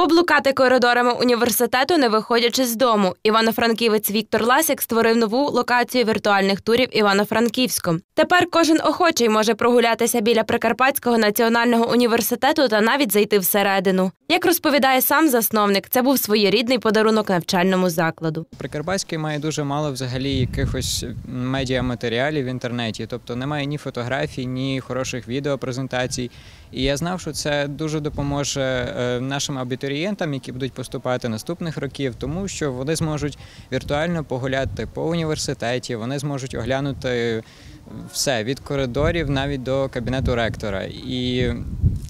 Поблукати коридорами університету, не виходячи з дому. Івано-франківець Віктор Ласік створив нову локацію віртуальних турів Івано-Франківськом. Тепер кожен охочий може прогулятися біля Прикарпатського національного університету та навіть зайти всередину. Як розповідає сам засновник, це був своєрідний подарунок навчальному закладу. Прикарпатський має дуже мало взагалі якихось медіаматеріалів в інтернеті, тобто немає ні фотографій, ні хороших відеопрезентацій. І я знав, що це дуже допоможе е, нашим абітурієнтам, які будуть поступати наступних років, тому що вони зможуть віртуально погуляти по університеті, вони зможуть оглянути все від коридорів навіть до кабінету ректора. І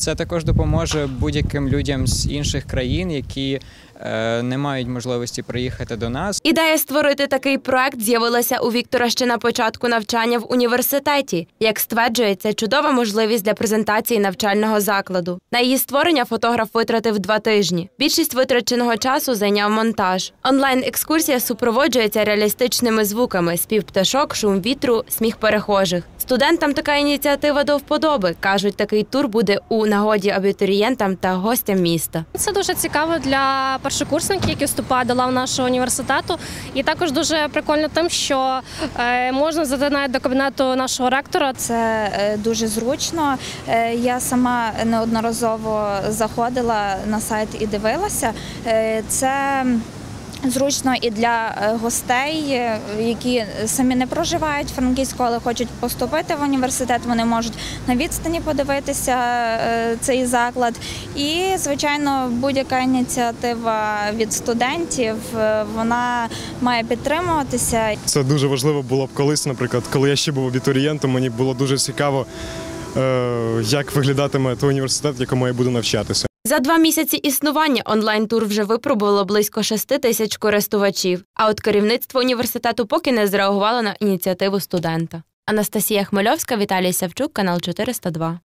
це також допоможе будь-яким людям з інших країн, які е, не мають можливості приїхати до нас. Ідея створити такий проект з'явилася у Віктора ще на початку навчання в університеті. Як стверджується, чудова можливість для презентації навчального закладу. На її створення фотограф витратив два тижні. Більшість витраченого часу зайняв монтаж. Онлайн-екскурсія супроводжується реалістичними звуками: спів пташок, шум вітру, сміх перехожих. Студентам така ініціатива до вподоби. кажуть, такий тур буде у нагоді абітурієнтам та гостям міста. Це дуже цікаво для першокурсників, які вступають до лав нашого університету. І також дуже прикольно тим, що е, можна зайти навіть до кабінету нашого ректора. Це е, дуже зручно. Е, Я сама неодноразово заходила на сайт і дивилася. Це Зручно і для е, гостей, е, які самі не проживають в Франківську, але хочуть поступити в університет. Вони можуть на відстані подивитися е, цей заклад. І, звичайно, будь-яка ініціатива від студентів вона має підтримуватися. Це дуже важливо було б колись, наприклад, коли я ще був абітурієнтом, мені було дуже цікаво, як виглядатиме той університет, в якому я буду навчатися. За два місяці існування онлайн-тур вже випробувало близько шести тисяч користувачів. А от керівництво університету поки не зреагувало на ініціативу студента. Анастасія Хмельовська, Віталій Савчук, канал 402.